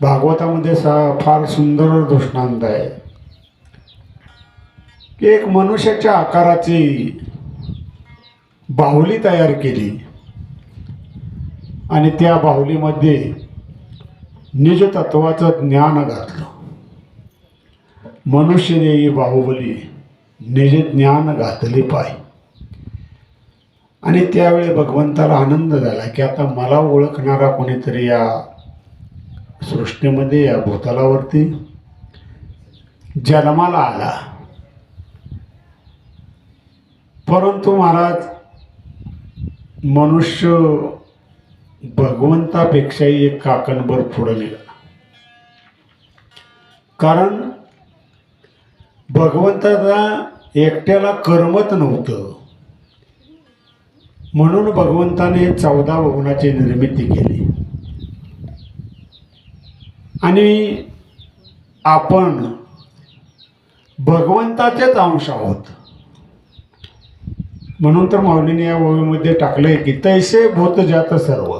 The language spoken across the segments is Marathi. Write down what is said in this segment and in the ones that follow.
भागवतामध्ये सा फार सुंदर दृष्टांत आहे. की एक मनुष्याच्या आकाराची बाहुली तयार केली. आणि त्या बाहुलीमध्ये निज तत्वाचं ज्ञान घातलं. मनुष्य देई बाहुबली निज ज्ञान घातले पाय. आणि त्यावेळी भगवंताला आनंद झाला की आता मला ओळखणारा कोणीतरी या सृष्टीमध्ये या भूतलावरती जन्माला आला. परंतु महाराज मनुष्य भगवंतापेक्षाही एक काकणभर पुढं गेला. कारण भगवंताचा एकट्याला करमत नव्हतं. म्हणून भगवंताने चौदा भवनाची निर्मिती केली. आणि आपण भगवंताचेच अंश आहोत. म्हणून तर माऊलीने या ओळीमध्ये टाकलंय की तैसे भूत जात सर्व.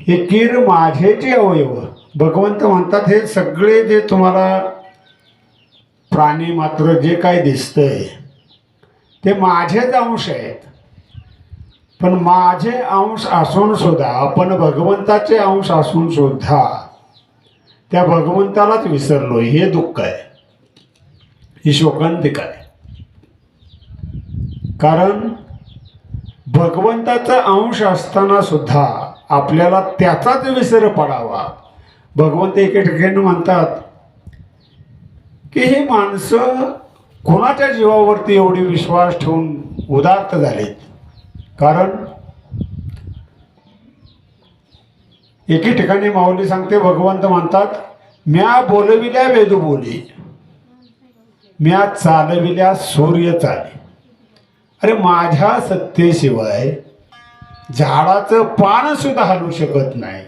हे कीर माझेचे अवयव. भगवंत म्हणतात हे सगळे जे तुम्हाला प्राणी मात्र जे काय दिसतंय ते माझेच अंश आहेत. पण माझे अंश असून सुद्धा आपण भगवंताचे अंश असून सुद्धा त्या भगवंतालाच विसरलो. हे दुःख आहे. ही शोकांतिक आहे. कारण भगवंताचा अंश असताना सुद्धा आपल्याला त्याचाच विसर पडावा. भगवंत एके ठिकाणी म्हणतात की हे माणसं कोणाच्या जीवावरती एवढी विश्वास ठेवून उदार्त झालेत? कारण एके ठिकाणी माऊली सांगते भगवंत म्हणतात म्या बोलविल्या वेदू बोली म्या चालविल्या सूर्य चाले अरे माझ्या सत्तेशिवाय झाडाचं पान सुद्धा हलू शकत नाही.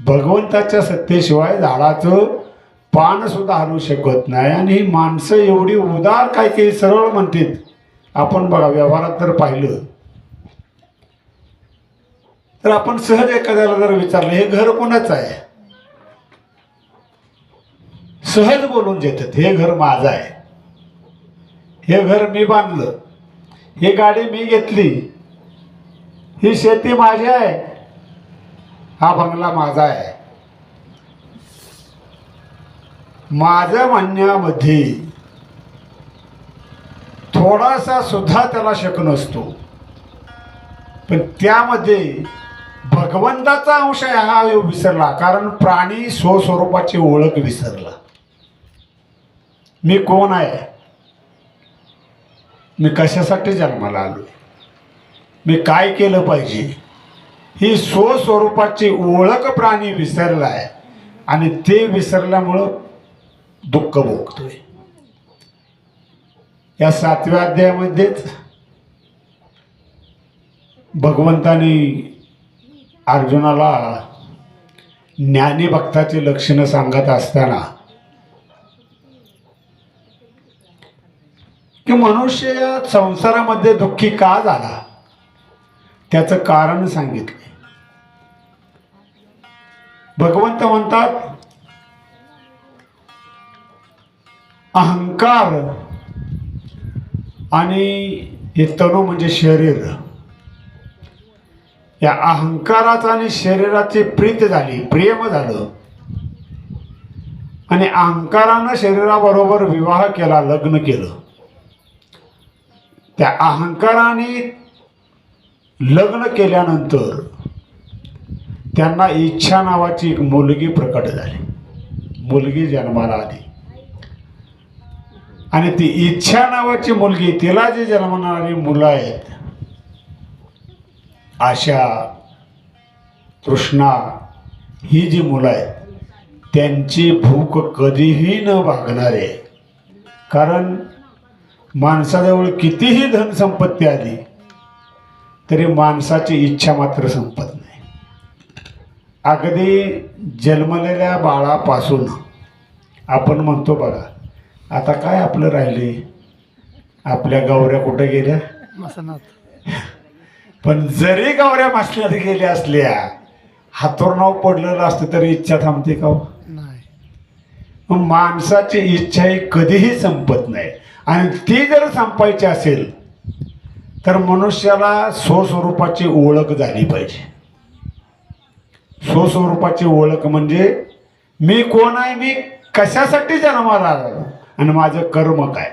भगवंताच्या सत्तेशिवाय झाडाचं पान सुद्धा हलू शकत नाही. आणि ही माणसं एवढी उदार काय काही सरळ म्हणतात आपण बघा व्यवहारात जर पाहिलं तर आपण सहज एखाद्याला जर विचारलं हे घर कोणाचं आहे? सहज बोलून देतात हे घर माझं आहे. हे घर मी बांधलं. ही गाडी मी घेतली. ही शेती माझी आहे. हा बंगला माझा आहे. माझ्या म्हणण्यामध्ये थोडासा सुद्धा त्याला शक नसतो. पण त्यामध्ये भगवंताचा अंश हा विसरला कारण प्राणी स्वस्वरूपाची ओळख विसरला. मी कोण आहे? मी कशासाठी जन्माला आलो मी काय केलं पाहिजे? ही स्वस्वरूपाची ओळख प्राणी विसरला आहे आणि ते विसरल्यामुळं दुःख भोगतोय. या सातव्या अध्यायामध्येच भगवंताने अर्जुनाला ज्ञानीभक्ताची लक्षणं सांगत असताना की मनुष्य या संसारामध्ये दुःखी का झाला? त्याचं कारण सांगितले. भगवंत म्हणतात अहंकार आणि हे तनु म्हणजे शरीर. या अहंकाराचा आणि शरीराची प्रीत झाली प्रेम झालं. आणि अहंकारानं शरीराबरोबर विवाह केला लग्न केलं. त्या अहंकाराने लग्न केल्यानंतर त्यांना इच्छा नावाची एक मुलगी प्रकट झाली. मुलगी जन्माला आली. आणि ती इच्छा नावाची मुलगी तिला जी जन्मणारी मुलं आहेत आशा तृष्णा ही जी मुलं आहेत त्यांची भूक कधीही न भागणारे. कारण माणसाजवळ कितीही धनसंपत्ती आली तरी माणसाची इच्छा मात्र संपत नाही. अगदी जन्मलेल्या बाळापासून आपण म्हणतो बघा आता काय आपलं राहिले? आपल्या गौऱ्या कुठे गेल्या? पण जरी गौऱ्या मासण्यात गेल्या असल्या हातोरणाव पडलेलं असतं तरी इच्छा थांबते का हो? नाही. मग माणसाची इच्छा ही कधीही संपत नाही. आणि ती जर संपायची असेल तर मनुष्याला स्वस्वरूपाची ओळख झाली पाहिजे. स्वस्वरूपाची ओळख म्हणजे मी कोण आहे मी कशासाठी जन्माला आलो आणि माझं कर्म काय?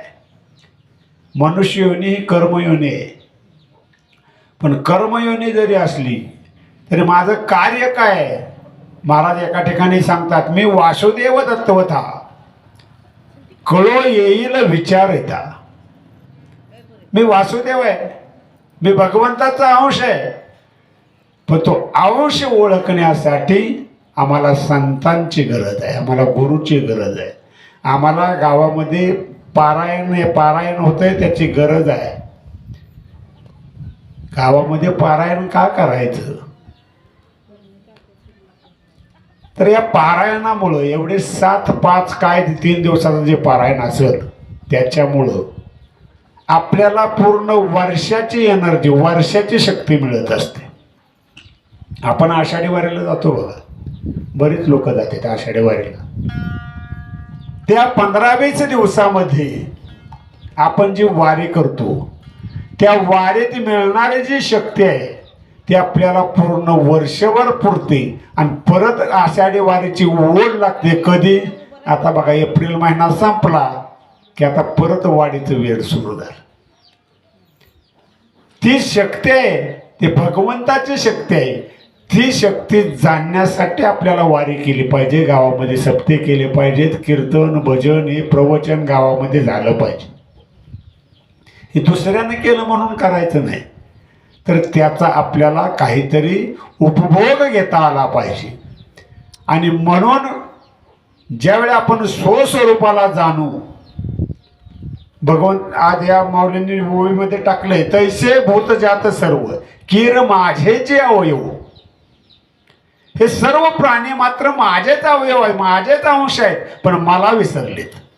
मनुष्ययोनी ही कर्मयोनी आहे. पण कर्मयोनी जरी असली तरी माझं कार्य काय महाराज एका ठिकाणी सांगतात मी वासुदेव दत्तवता कळो येईल विचार येता. मी वासुदेव आहे. मी भगवंताचा अंश आहे. पण तो अंश ओळखण्यासाठी आम्हाला संतांची गरज आहे आम्हाला गुरुची गरज आहे. आम्हाला गावामध्ये पारायण पारायण होतंय त्याची गरज आहे. गावामध्ये पारायण का करायचं? तर या पारायणामुळं एवढे सात पाच काय तीन दिवसाचं जे पारायण असेल त्याच्यामुळं आपल्याला पूर्ण वर्षाची एनर्जी वर्षाची शक्ती मिळत असते. आपण आषाढी वारीला जातो बघा. बरीच लोक जातात आषाढी वारीला. त्या पंधरा वीस दिवसामध्ये आपण जी वारी करतो त्या वारीत मिळणारी जी शक्ती आहे ती आपल्याला पूर्ण वर्षभर पुरते. आणि परत आषाढी वारीची ओढ लागते कधी? आता बघा एप्रिल महिना संपला की आता परत वाढीचं वेळ सुरू झालं. ती शक्ती आहे ती भगवंताची शक्ती आहे ती शक्ती जाणण्यासाठी आपल्याला वारी केली पाहिजे. गावामध्ये सप्ते केले पाहिजेत कीर्तन भजन हे प्रवचन गावामध्ये झालं पाहिजे. हे दुसऱ्यानं केलं म्हणून करायचं नाही. तर त्याचा आपल्याला काहीतरी उपभोग घेता आला पाहिजे. आणि म्हणून ज्यावेळी आपण स्वस्वरूपाला जाणू भगवंत आज या माऊलींनी ओळीमध्ये टाकलंय तैसे भूत जात सर्व किर माझे जे अवयव. हे सर्व प्राणी मात्र माझेच अवयव आहे माझेच अंश आहेत पण मला विसरलेत.